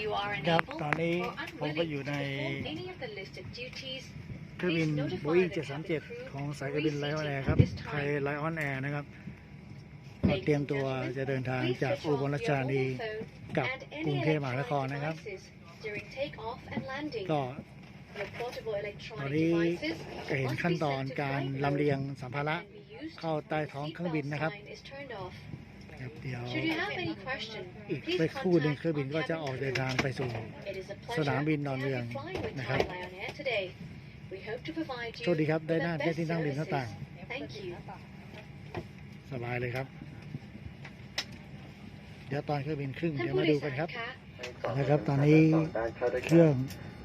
you are ครับ unable ตอนนี้ or ผมก็ unwilling อยู่ใน to perform any of the listed duties, เครื่องบิน please notify โบอิง the cabin 737 crew ของสายการบินไลออนแอร์ครับ this ไทย time. ไลออนแอร์นะครับก็เตรียมตัวจะเดินทาง Please จาก switch อุบล off ราช your ธานี mobile phone กลับ and กรุง any เทพมหานคร electronic นะครับ devices during takeoff and landing. ก็ Your portable ตอน electronic นี้ devices จะเห็น must ขั้น be ตอน set to การ flight ลำ mode เลียงสัมภาระ and be used เข้าใต้ท้องเครื่องบิน seatbelt นะครับ sign is turned off. ครับเดี๋ยว Should you have any question, อีก please ไปครู่หนึ่ง contact เครื่องบิน our ก็จะ cabin ออกเดิน crew. ทางไปสู่ It is a สนาม pleasure บิน to ดอน have เมือง you flying with นะครับ Thai Lion Air today. We hope to provide โชคดี you ครับ with ได้ the นั่ง best ได้ที่นั่งริมหน้า services. ต่าง Thank you. สบายเลยครับ เดี๋ยวตอนเครื่องบินครึ่งท่านเดี๋ยวผู้มาโดดูยกัสานรครับคะนะครับตอนนี้เครื่อง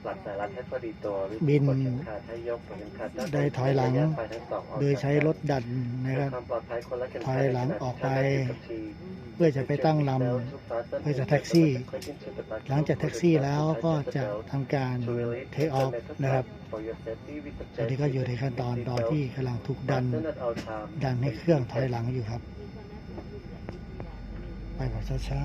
หลักสายรัดให้พอดีตัวบินกดเข็มขัดให้ยกกดเข็มขัดด้านได้ถอยหลังระยะปลายทั้งสองออกโดยใช้รถดันนะครับเพื่อความปลอดภัยคนละเข็มถขัดอยหลังออกไปกับทีเพื่อจะไปตั้งลำเพื่อจะแท็กซี่ หลังจากแท็กซี่แล้วก็จะทำการเทคออฟนะครับตอนนี้ก็อยู่ในขั้นตอนตอนที่กำลังถูกดัน ดันให้เครื่องถอยหลังอยู่ครับ ไปแบบช้า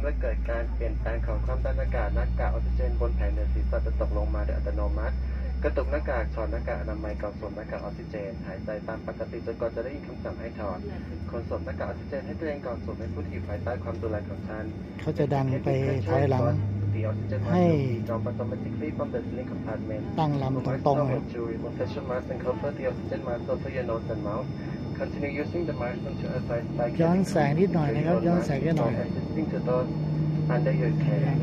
เมื่อเกิดการเปลี่ยนแปลงของความดันอากาศหน้ากากออกซิเจนบนแผ่นเนื้อศีรษะจะตกลงมาโดยอัตโนมัติ กระตุกหน้ากากถอดหน้ากากอนามัยก่อนสวมหน้ากากออกซิเจน หายใจตามปกติจนกว่าจะได้ยินคำสั่งให้ถอดคนสวมหน้ากากออกซิเจนให้ตัวเองก่อนสวมให้ผู้ที่อยู่ภายใต้ความดูแลของท่านๆเขาจะดันไปถอยหลังให้จอม automatically from the ceiling compartment ตั้งลำตรงๆ นะครับ Jewelry, protect your mask and cover the oxygen mask over your nose and mouth. Continue using the mask until advised by ย้อนแสงนิดหน่อยนะครับ ย้อนแสงนิดหน่อย Assisting to those under your care.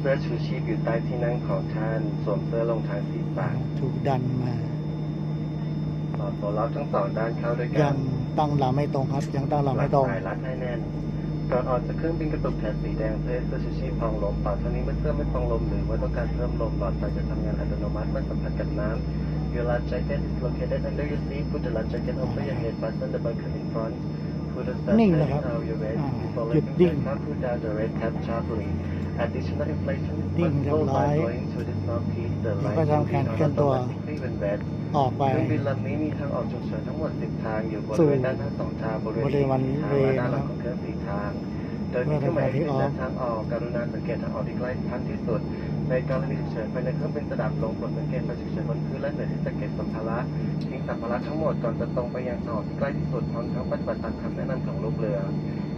เสื้อชูชีพอยู่ใต้ที่นั่งของท่านสวมเสื้อลงทางศีรษะถูกดันมาต่อตัวล็อกทั้งสองด้านเข้าด้วยกัยันงตั้งลำไม่ตรงครับ ยังตั้งลำไม่ตรงสายรัดให้แน่น ก่อนออกจากเครื่องบินกระตุกแผ่นสีแดงเพื่อเสื้อชูชีพพองลมเป่าเท่านี้เมื่อเสื้อไม่พองลมหรือว่าต้องการเพิ่มลมหลอดไฟจะทำงานอัตโนมัติเมื่อสัมผัสกับน้ำ Your life jacket is located under your seat. Put the life jacket over your head. Fasten the buckle in front. Put a strap นิ่ง tight นะครับ around your waist อ่า before หยุด letting นิ่ง the aircraft pull down the red cap sharply. Additional inflation is นิ่งเรียบ possible ร้อย by blowing to this mouthpiece. The แล้ว light ก็ will ทำ be การ on เคลื่อนตัว automatically when wet. ออกไปเครื่องบินลำนี้มีทางออกฉุกเฉินทั้งหมด10ทางอยู่บสู่ริเวณด้านหน้าสองทางบริเวณบริเวณที่ทางเวย์และด้านหลังนะครับ ของเครื่องสี่ทางโดยมีเครื่องหมายที่และทางออกกรุณาสังเกตทางออกที่ใกล้ท่านที่สุด ในกรณีฉุกเฉินภายในเครื่องบินจะดับลงโปรดสังเกตไฟฉุกเฉินบนพื้นและเหนือที่จะเก็บสัมภาระทิ้งสัมภาระทั้งหมดก่อนจะตรงไปยังทางออกที่ใกล้ที่สุดพร้อมทั้งปฏิบัติตามคำแนะนำของลูกเรือ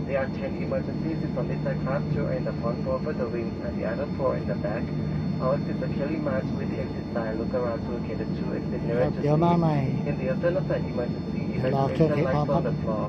There are 10 emergency exits on this aircraft, two in the front, four over the wings, and the other four in the back. Ours is securely marked with the exit sign. Look around to locate the two exit ครับ nearest to เดี๋ยวมาใหม่ In the event of an emergency, เดี๋ยวรอเครื่อง evacuation เทคออฟ lights ครั on บ the floor.